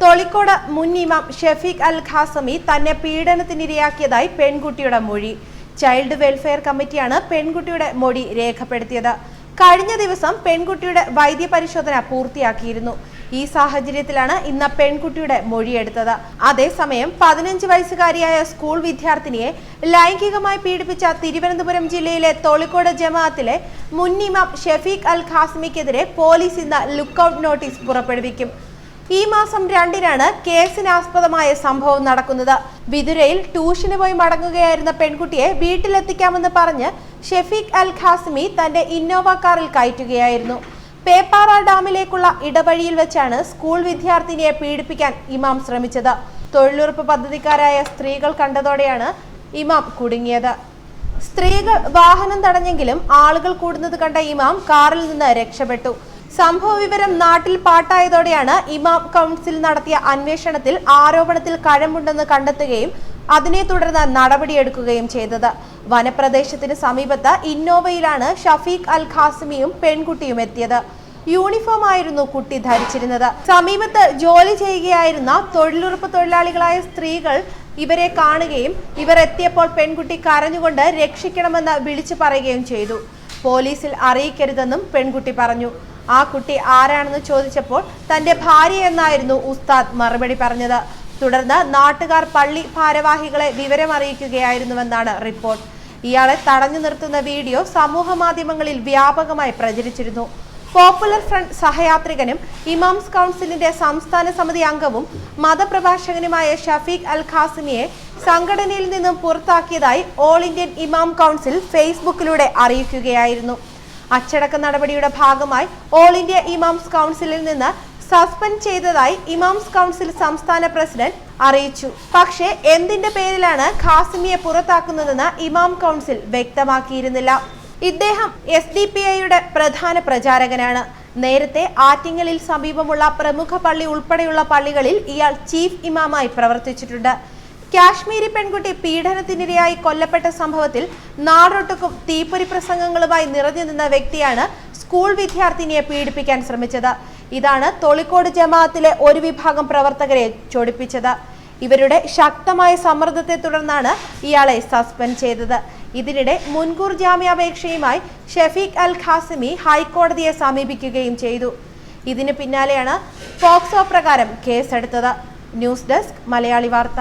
തൊളിക്കോട് മുൻ ഇമാം ഷെഫീഖ് അൽ ഖാസമി തന്നെ പീഡനത്തിനിരയാക്കിയതായി പെൺകുട്ടിയുടെ മൊഴി. ചൈൽഡ് വെൽഫെയർ കമ്മിറ്റിയാണ് പെൺകുട്ടിയുടെ മൊഴി രേഖപ്പെടുത്തിയത്. കഴിഞ്ഞ ദിവസം പെൺകുട്ടിയുടെ വൈദ്യപരിശോധന പൂർത്തിയാക്കിയിരുന്നു. ഈ സാഹചര്യത്തിലാണ് ഇന്ന് പെൺകുട്ടിയുടെ മൊഴിയെടുത്തത് അതേസമയം പതിനഞ്ച് വയസ്സുകാരിയായ സ്കൂൾ വിദ്യാർത്ഥിനിയെ ലൈംഗികമായി പീഡിപ്പിച്ച തിരുവനന്തപുരം ജില്ലയിലെ തൊളിക്കോട് ജമാഅത്തിലെ മുൻ ഇമാം ഷെഫീഖ് അൽ ഖാസ്മിക്കെതിരെ പോലീസ് ഇന്ന് ലുക്കൌട്ട് നോട്ടീസ് പുറപ്പെടുവിക്കും. ഈ മാസം രണ്ടിനാണ് കേസിനാസ്പദമായ സംഭവം നടക്കുന്നത്. വിതുരയിൽ ട്യൂഷന് പോയി മടങ്ങുകയായിരുന്ന പെൺകുട്ടിയെ വീട്ടിലെത്തിക്കാമെന്ന് പറഞ്ഞ് ഷെഫീഖ് അൽ ഖാസിമി തന്റെ ഇന്നോവ കാറിൽ കയറ്റുകയായിരുന്നു. പേപ്പാറ ഡാമിലേക്കുള്ള ഇടവഴിയിൽ വെച്ചാണ് സ്കൂൾ വിദ്യാർത്ഥിനിയെ പീഡിപ്പിക്കാൻ ഇമാം ശ്രമിച്ചത്. തൊഴിലുറപ്പ് പദ്ധതിക്കാരായ സ്ത്രീകൾ കണ്ടതോടെയാണ് ഇമാം കുടുങ്ങിയത്. സ്ത്രീകൾ വാഹനം തടഞ്ഞെങ്കിലും ആളുകൾ കൂടുന്നത് കണ്ട ഇമാം കാറിൽ നിന്ന് രക്ഷപ്പെട്ടു. സംഭവ വിവരം നാട്ടിൽ പാട്ടായതോടെയാണ് ഇമാം കൗൺസിൽ നടത്തിയ അന്വേഷണത്തിൽ ആരോപണത്തിൽ കഴമ്പുണ്ടെന്ന് കണ്ടെത്തുകയും അതിനെ തുടർന്ന് നടപടിയെടുക്കുകയും ചെയ്തത്. വനപ്രദേശത്തിന് സമീപത്ത് ഇന്നോവയിലാണ് ഷഫീഖ് അൽ ഖാസിമിയും പെൺകുട്ടിയും എത്തിയത്. യൂണിഫോം ആയിരുന്നു കുട്ടി ധരിച്ചിരുന്നത്. സമീപത്ത് ജോലി ചെയ്യുകയായിരുന്ന തൊഴിലുറപ്പ് തൊഴിലാളികളായ സ്ത്രീകൾ ഇവരെ കാണുകയും ഇവർ എത്തിയപ്പോൾ പെൺകുട്ടി കരഞ്ഞുകൊണ്ട് രക്ഷിക്കണമെന്ന് വിളിച്ചു പറയുകയും ചെയ്തു. പോലീസിൽ അറിയിക്കരുതെന്നും പെൺകുട്ടി പറഞ്ഞു. ആ കുട്ടി ആരാണെന്ന് ചോദിച്ചപ്പോൾ തന്റെ ഭാര്യയെന്നായിരുന്നു ഉസ്താദ് മറുപടി പറഞ്ഞത്. തുടർന്ന് നാട്ടുകാർ പള്ളി ഭാരവാഹികളെ വിവരമറിയിക്കുകയായിരുന്നുവെന്നാണ് റിപ്പോർട്ട്. ഇയാളെ തടഞ്ഞു നിർത്തുന്ന വീഡിയോ സമൂഹ മാധ്യമങ്ങളിൽ വ്യാപകമായി പ്രചരിച്ചിരുന്നു. പോപ്പുലർ ഫ്രണ്ട് സഹയാത്രികനും ഇമാംസ് കൗൺസിലിന്റെ സംസ്ഥാന സമിതി അംഗവും മതപ്രഭാഷകനുമായ ഷഫീഖ് അൽ ഖാസിമിയെ സംഘടനയിൽ നിന്നും പുറത്താക്കിയതായി ഓൾ ഇന്ത്യൻ ഇമാം കൗൺസിൽ ഫേസ്ബുക്കിലൂടെ അറിയിക്കുകയായിരുന്നു. അച്ചടക്ക നടപടിയുടെ ഭാഗമായി ഓൾ ഇന്ത്യ ഇമാംസ് കൗൺസിലിൽ നിന്ന് സസ്പെൻഡ് ചെയ്തതായി ഇമാംസ് കൗൺസിൽ സംസ്ഥാന പ്രസിഡന്റ് അറിയിച്ചു. പക്ഷേ എന്തിന്റെ പേരിലാണ് ഖാസിമിയെ പുറത്താക്കുന്നതെന്ന് ഇമാം കൗൺസിൽ വ്യക്തമാക്കിയിരുന്നില്ല. ഇദ്ദേഹം എസ് ഡി പി ഐയുടെ പ്രധാന പ്രചാരകനാണ്. നേരത്തെ ആറ്റിങ്ങലിൽ സമീപമുള്ള പ്രമുഖ പള്ളി ഉൾപ്പെടെയുള്ള പള്ളികളിൽ ഇയാൾ ചീഫ് ഇമാമായി പ്രവർത്തിച്ചിട്ടുണ്ട്. കാശ്മീരി പെൺകുട്ടി പീഡനത്തിനിരയായി കൊല്ലപ്പെട്ട സംഭവത്തിൽ നാടൊട്ടുക്കും തീപ്പൊരി പ്രസംഗങ്ങളുമായി നിറഞ്ഞു നിന്ന വ്യക്തിയാണ് സ്കൂൾ വിദ്യാർത്ഥിനിയെ പീഡിപ്പിക്കാൻ ശ്രമിച്ചത്. ഇതാണ് തൊളിക്കോട് ജമാഅത്തിലെ ഒരു വിഭാഗം പ്രവർത്തകരെ ചൊടിപ്പിച്ചത്. ഇവരുടെ ശക്തമായ സമ്മർദ്ദത്തെ തുടർന്നാണ് ഇയാളെ സസ്പെൻഡ് ചെയ്തത്. ഇതിനിടെ മുൻകൂർ ജാമ്യാപേക്ഷയുമായി ഷെഫീഖ് അൽ ഖാസിമി ഹൈക്കോടതിയെ സമീപിക്കുകയും ചെയ്തു. ഇതിന് പിന്നാലെയാണ് പോക്സോ പ്രകാരം കേസെടുത്തത്. ന്യൂസ് ഡെസ്ക് മലയാളി വാർത്ത.